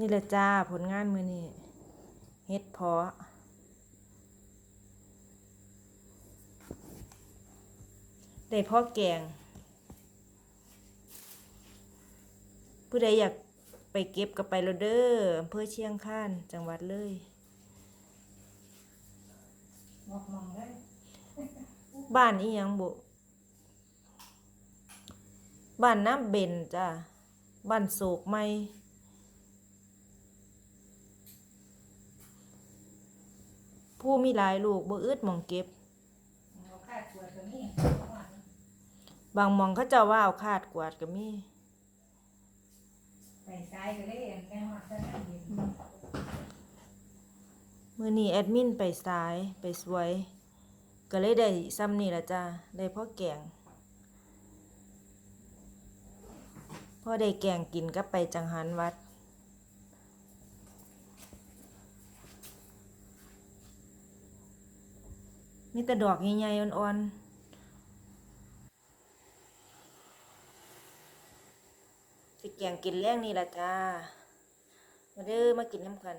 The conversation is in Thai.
นี่แหละจ้าผลงานมือนี่เฮ็ดเพาะได้พ่อแกง ผู้ใดอยากไปเก็บก็ไปโลเดอร์อำเภอเชียงคานจังหวัดเลยบอกมองได้บ้านอีหยังบุบ้านน้ำเบนจ้าบ้านโศกไม่ ผู้มีหลายลูกบ่อึดหมองเก็บเอาคาดตัวตัวนี้บางหมองเขาเจ้าว่าเอาคาดกวาดก็มีไปซ้ายก็เลยแม่หอดสนามบินมื่อนี้แอดมินไปสายไปสวย ก็เลยได้ซ้ำนี่ละจ้าได้พ่อแกงพ่อได้แกงกินก็ไปจังหันวัด มีแต่ดอกใหญ่ๆอ่อนๆสิแกงกินแรงนี่ละจ้า มาเด้อมากินน้ำกัน